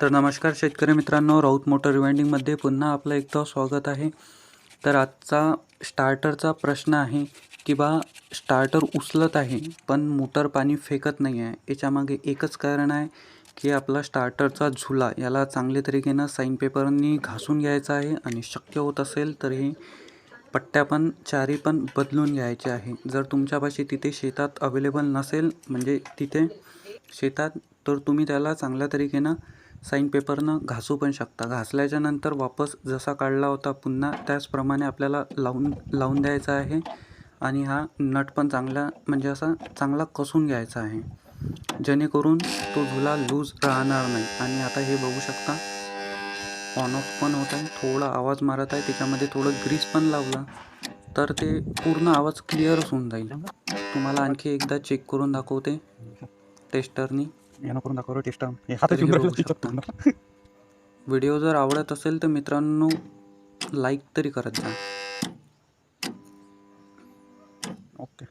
तर नमस्कार शेतकरी मित्रांनो राऊत मोटर रिवाइंडिंगमध्ये पुन्हा आपलं एकदा स्वागत आहे. तर आजचा स्टार्टरचा प्रश्न आहे की बा स्टार्टर उचलत आहे पण मोटर पाणी फेकत नाही आहे याच्यामागे एकच कारण आहे की आपला स्टार्टरचा झुला याला चांगल्या तरीकेनं साईन पेपरनी घासून घ्यायचा आहे आणि शक्य होत असेल तर हे पट्ट्या पण चारी पण बदलून घ्यायचे आहे. जर तुमच्यापाशी तिथे शेतात अवेलेबल नसेल म्हणजे तिथे शेतात तर तुम्ही त्याला चांगल्या तरीकेनं साईन पेपरनं घासू पण शकता. घासल्याच्या नंतर वापस जसा काढला होता पुन्हा त्याचप्रमाणे आपल्याला लावून लावून द्यायचा आहे. आणि हा नट पण चांगला म्हणजे असा चांगला कसून घ्यायचा आहे. जेणेकरून तो झुला लूज राहणार नाही. आणि आता हे बघू शकता ऑन ऑफ पण होत आहे. थोडा आवाज मारत आहे. त्याच्यामध्ये थोडं ग्रीस पण लावला तर ते पूर्ण आवाज क्लिअरच होऊन जाईल. तुम्हाला आणखी एकदा चेक करून दाखवते. टेस्टरनी यानं करून दाखव टेस्ट हे हातात राहिलं. तिच्यात. व्हिडिओ जर आवडत असेल तर मित्रांनो लाईक तरी करत जा ओके